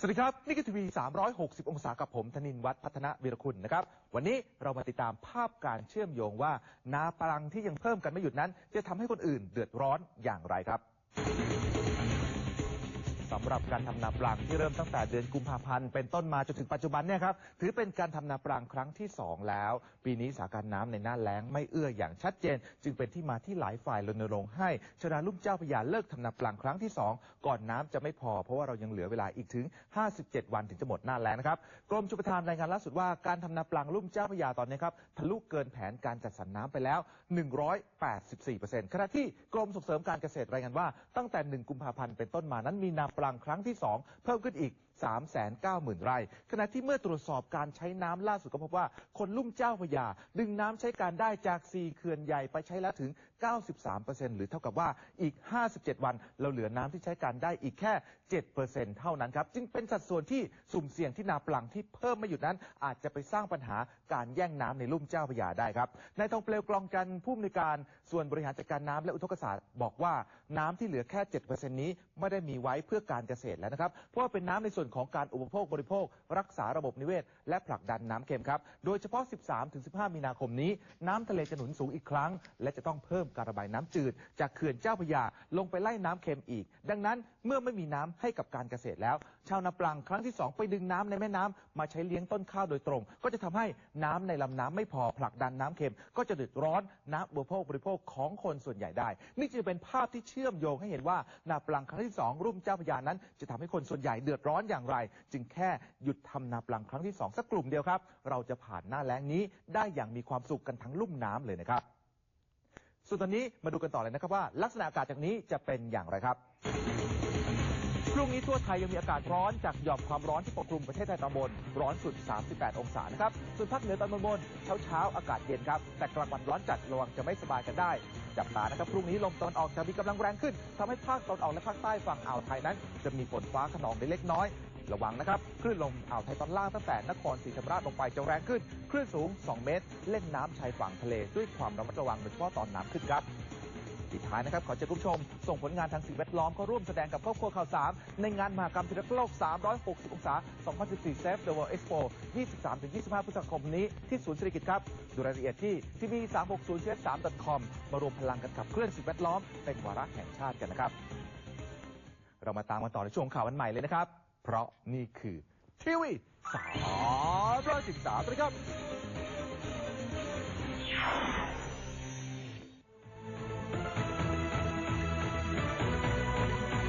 สวัสดีครับ นี่คือทีวี 360 องศากับผมธนินวัฒน์พัฒนวีรคุณนะครับ วันนี้เรามาติดตามภาพการเชื่อมโยงว่านาปลังที่ยังเพิ่มกันไม่หยุดนั้น จะทำให้คนอื่นเดือดร้อนอย่างไรครับ หรับการทำนาปลังที่เริ่มตั้งแต่เดือนกุมภาพันธ์เป็นต้นมาจนถึงปัจจุบันเนี่ยครับถือเป็นการทำนาปลังครั้งที่ 2 แล้ว ปีนี้สถานการณ์น้ำในหน้าแล้งไม่เอื้ออย่างชัดเจน จึงเป็นที่มาที่หลายฝ่ายรณรงค์ให้ชนาลุ่มเจ้าพระยาเลิกทำนาปลังครั้งที่ 2 ก่อนน้ำจะไม่พอ เพราะว่าเรายังเหลือเวลาอีกถึง 57 วันถึงจะหมดหน้าแล้งนะครับกรมชลประทานรายงานล่าสุดว่าการทำนาปลังลุ่มเจ้าพระยาตอนนี้ครับทะลุเกินแผนการจัดสรรน้ำไปแล้ว 184%ขณะที่กรมส่งเสริมการเกษตรรายงานว่าตั้งแต่ 1 กุมภาพันธ์เป็นต้นมานั้นมีนาปลังครั้งที่ 2 เพิ่มขึ้นอีก 390,000 ไร่ ขณะที่เมื่อตรวจสอบการใช้น้ำล่าสุดก็พบว่า คนลุ่มเจ้าพระยา ดึงน้ำใช้การได้จาก 4 เขื่อนใหญ่ไปใช้แล้วถึง 93%หรือเท่ากับว่าอีก 57 วัน เราเหลือน้ำที่ใช้การได้อีกแค่ 7%เท่านั้นครับ จึงเป็นสัดส่วนที่สุ่มเสี่ยงที่นาปลังที่เพิ่มไม่หยุดนั้น อาจจะไปสร้างปัญหาการแย่งน้ำในลุ่มเจ้าพระยาได้ครับนายทองเปลวกลองจันทร์ผู้อำนวยการส่วนบริหารจัดการน้ำและอุทกศาสตร์บอกว่าน้ำที่เหลือแค่ 7%นี้ไม่ได้มีไว้เพื่อการเกษตรแล้วนะครับเพราะว่าเป็นน้ำในส่วนของการอุปโภคบริโภค รักษาระบบนิเวศ และผลักดันน้ำเค็มครับ โดยเฉพาะ 13-15 มีนาคมนี้ น้ำทะเลจะหนุนสูงอีกครั้ง และจะต้องเพิ่มการระบายน้ำจืด จากเขื่อนเจ้าพระยาลงไปไล่น้ำเค็มอีก ดังนั้นเมื่อไม่มีน้ำให้กับการเกษตรแล้ว ชาวนาปลังครั้งที่ 2 ไปดึงน้ำในแม่น้ำมาใช้เลี้ยงต้นข้าวโดยตรง ก็จะทำให้น้ำในลำน้ำไม่พอผลักดันน้ำเค็ม ก็จะเดือดร้อนน้ำอุปโภคบริโภคของคนส่วนใหญ่ได้ นี่จึงเป็นภาพที่เชื่อมโยงให้เห็นว่านาปลังครั้งที่สองรุ่มเจ้าพระยานั้น จะทำให้คนส่วนใหญ่เดือดร้อนอย่างไร จึงแค่หยุดทำนาปลังครั้งที่สองสักกลุ่มเดียวครับ เราจะผ่านหน้าแล้งนี้ได้อย่างมีความสุขกันทั้งลุ่มน้ำเลยนะครับส่วนตอนนี้มาดูกันต่อเลยนะครับว่า ลักษณะอากาศจากนี้จะเป็นอย่างไรครับ พรุ่งนี้ทั่วไทยยังมีอากาศร้อนจากหย่อมความร้อนที่ปกคลุมประเทศไทยตอนบน ร้อนสุด 38 องศานะครับ ส่วนภาคเหนือตอนบนเช้าเช้าอากาศเย็นครับ แต่กลางวันร้อนจัดระวังจะไม่สบายกันได้ จับตานะครับ พรุ่งนี้ลมตะวันออกจะมีกำลังแรงขึ้นทำให้ภาคตะวันออกและภาคใต้ฝั่งอ่าวไทยนั้น จะมีฝนฟ้าขนองได้เล็กน้อย ระวังนะครับ คลื่นลมอ่าวไทยตอนล่างตั้งแต่นครศรีธรรมราชลงไปจะแรงขึ้น คลื่นสูง 2 เมตร เล่นน้ำชายฝั่งทะเลด้วยความระมัดระวังโดยเฉพาะตอนน้ำขึ้นครับ ปิดท้ายนะครับขอเชิญคุณผู้ชม ส่งผลงานทางสิ่งแวดล้อมเข้าร่วมแสดงกับครอบครัวข่าวสามในงานมหกรรมทิรักโลก 360 องศา 2014 Save the World Expo 23-25 พฤษภาคมนี้ที่ศูนย์เศรษฐกิจครับ ดูรายละเอียดที่ทีวี360 cs 3 com มารวมพลังกันขับเคลื่อนสิ่งแวดล้อมเป็นวาระแห่งชาติกันนะครับ เรามาตามกันต่อในช่วงข่าววันใหม่เลยนะครับ เพราะนี่คือทีวี313สวัสดีครับ